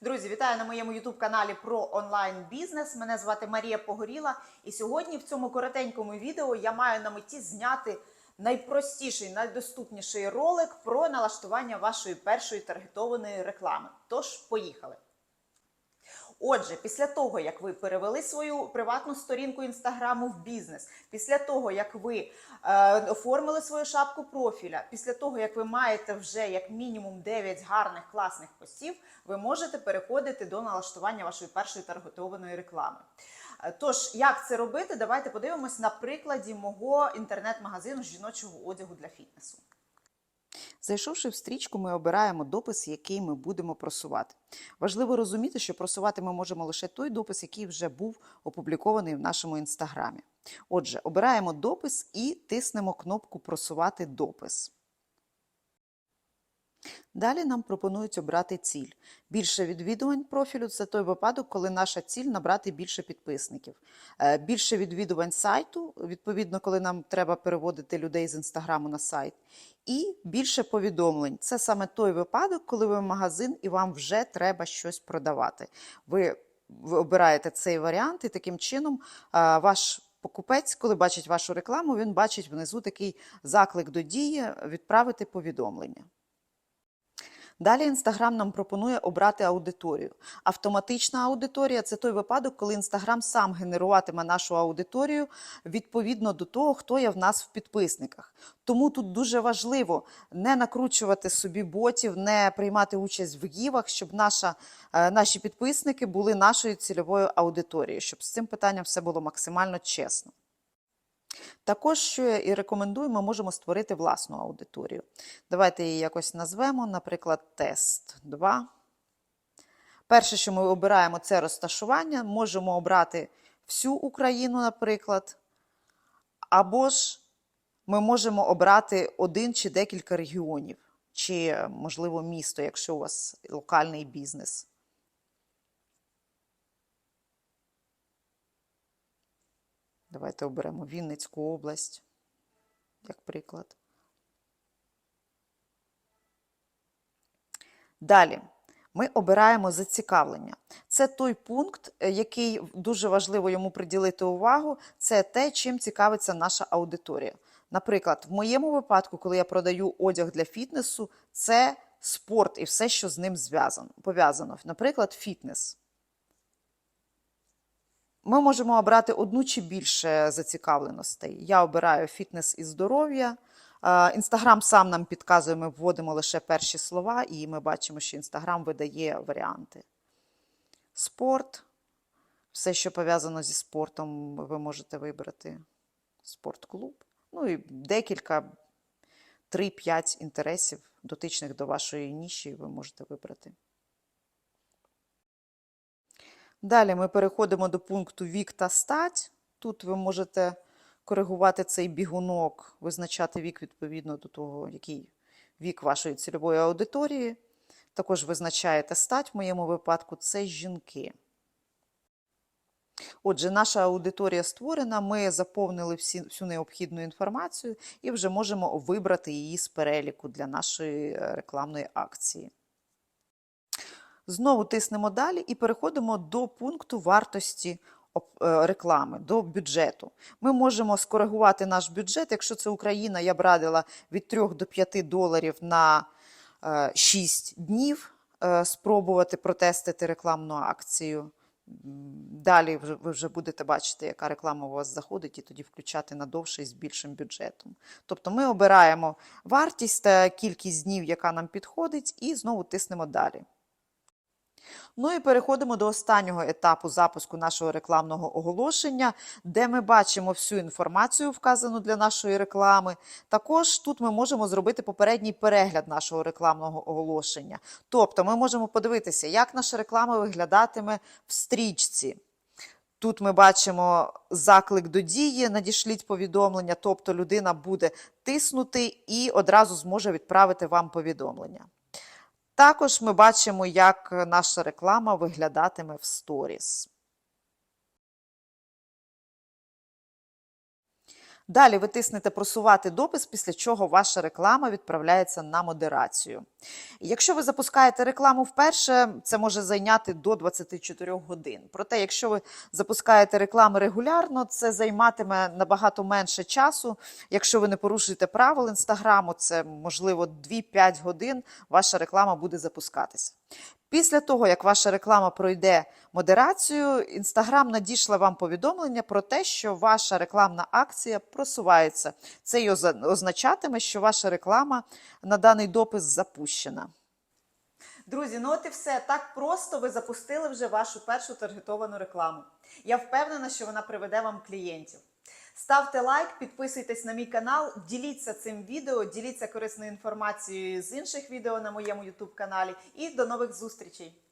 Друзі, вітаю на моєму ютуб-каналі про онлайн-бізнес. Мене звати Марія Погоріла. І сьогодні в цьому коротенькому відео я маю на меті зняти найпростіший, найдоступніший ролик про налаштування вашої першої таргетованої реклами. Тож, поїхали! Отже, після того, як ви перевели свою приватну сторінку інстаграму в бізнес, після того, як ви е, оформили свою шапку профіля, після того, як ви маєте вже як мінімум 9 гарних класних постів, ви можете переходити до налаштування вашої першої таргетованої реклами. Е, Тож, як це робити, давайте подивимось на прикладі мого інтернет-магазину жіночого одягу для фітнесу. Зайшовши в стрічку, ми обираємо допис, який ми будемо просувати. Важливо розуміти, що просувати ми можемо лише той допис, який вже був опублікований в нашому інстаграмі. Отже, обираємо допис і тиснемо кнопку Просувати допис. Далі нам пропонують обрати ціль. Більше відвідувань профілю це той випадок, коли наша ціль набрати більше підписників. Е, Більше відвідувань сайту, відповідно, коли нам треба переводити людей з інстаграму на сайт. І більше повідомлень. Це саме той випадок, коли ви магазин і вам вже треба щось продавати. Ви, ви обираєте цей варіант, і таким чином ваш покупець, коли бачить вашу рекламу, він бачить внизу такий заклик до дії відправити повідомлення. Далі Інстаграм нам пропонує обрати аудиторію. Автоматична аудиторія це той випадок, коли Інстаграм сам генеруватиме нашу аудиторію відповідно до того, хто є в нас в підписниках. Тому тут дуже важливо не накручувати собі ботів, не приймати участь в гівах, щоб наша, е, наші підписники були нашою цільовою аудиторією, щоб з цим питанням все було максимально чесно. Також, що і рекомендую, ми можемо створити власну аудиторію. Давайте її якось назвемо, наприклад, тест 2. Перше, що ми обираємо, це розташування. Можемо обрати всю Україну, наприклад. Або ж ми можемо обрати один чи декілька регіонів, чи, можливо, місто, якщо у вас локальний бізнес. Давайте оберемо Вінницьку область, як приклад. Далі ми обираємо зацікавлення. Це той пункт, е, який дуже важливо йому приділити увагу, це те, чим цікавиться наша аудиторія. Наприклад, в моєму випадку, коли я продаю одяг для фітнесу, це спорт і все, що з ним пов'язано. Наприклад, фітнес. Ми можемо обрати одну чи більше зацікавленостей. Я обираю фітнес і здоров'я. Інстаграм сам нам підказує, ми вводимо лише перші слова, і ми бачимо, що Інстаграм видає варіанти. Спорт. Все, що пов'язано зі спортом, ви можете вибрати спортклуб. Ну і декілька, 3-5 інтересів, дотичних до вашої ніші, ви можете вибрати. Далі ми переходимо до пункту вік та стать. Тут ви можете коригувати цей бігунок, визначати вік відповідно до того, який вік вашої цільової аудиторії. Також визначаєте стать, в моєму випадку це жінки. Отже, наша аудиторія створена, ми заповнили всі, всю необхідну інформацію і вже можемо вибрати її з переліку для нашої е, рекламної акції. Знову тиснемо далі і переходимо до пункту вартості е, реклами, до бюджету. Ми можемо скоригувати наш бюджет. Якщо це Україна, я б радила від 3 до 5 доларів на е, 6 днів е, спробувати протестити рекламну акцію. Далі ви вже будете бачити, яка реклама у вас заходить, і тоді включати на довше і з більшим бюджетом. Тобто ми обираємо вартість та кількість днів, яка нам підходить, і знову тиснемо далі. Ну і переходимо до останнього етапу запуску нашого рекламного оголошення, де ми бачимо всю інформацію, вказану для нашої реклами. Також тут ми можемо зробити попередній перегляд нашого рекламного оголошення. Тобто ми можемо подивитися, як наша реклама виглядатиме в стрічці. Тут ми бачимо заклик до дії, надішліть повідомлення, тобто людина буде тиснути і одразу зможе відправити вам повідомлення. Також ми бачимо, як наша реклама виглядатиме в сторіс. Далі ви тиснете просувати допис, після чого ваша реклама відправляється на модерацію. Якщо ви запускаєте рекламу вперше, це може зайняти до 24 годин. Проте, якщо ви запускаєте рекламу регулярно, це займатиме набагато менше часу. Якщо ви не порушуєте правил інстаграму, це можливо 2-5 годин ваша реклама буде запускатися. Після того, як ваша реклама пройде модерацію, Інстаграм надійшла вам повідомлення про те, що ваша рекламна акція просувається. Це й означатиме, що ваша реклама на даний допис запущена. Друзі, ну от і все. Так просто ви запустили вже вашу першу таргетовану рекламу. Я впевнена, що вона приведе вам клієнтів. Ставте лайк, підписуйтесь на мій канал, діліться цим відео, діліться корисною інформацією з інших відео на моєму YouTube каналі. І до нових зустрічей!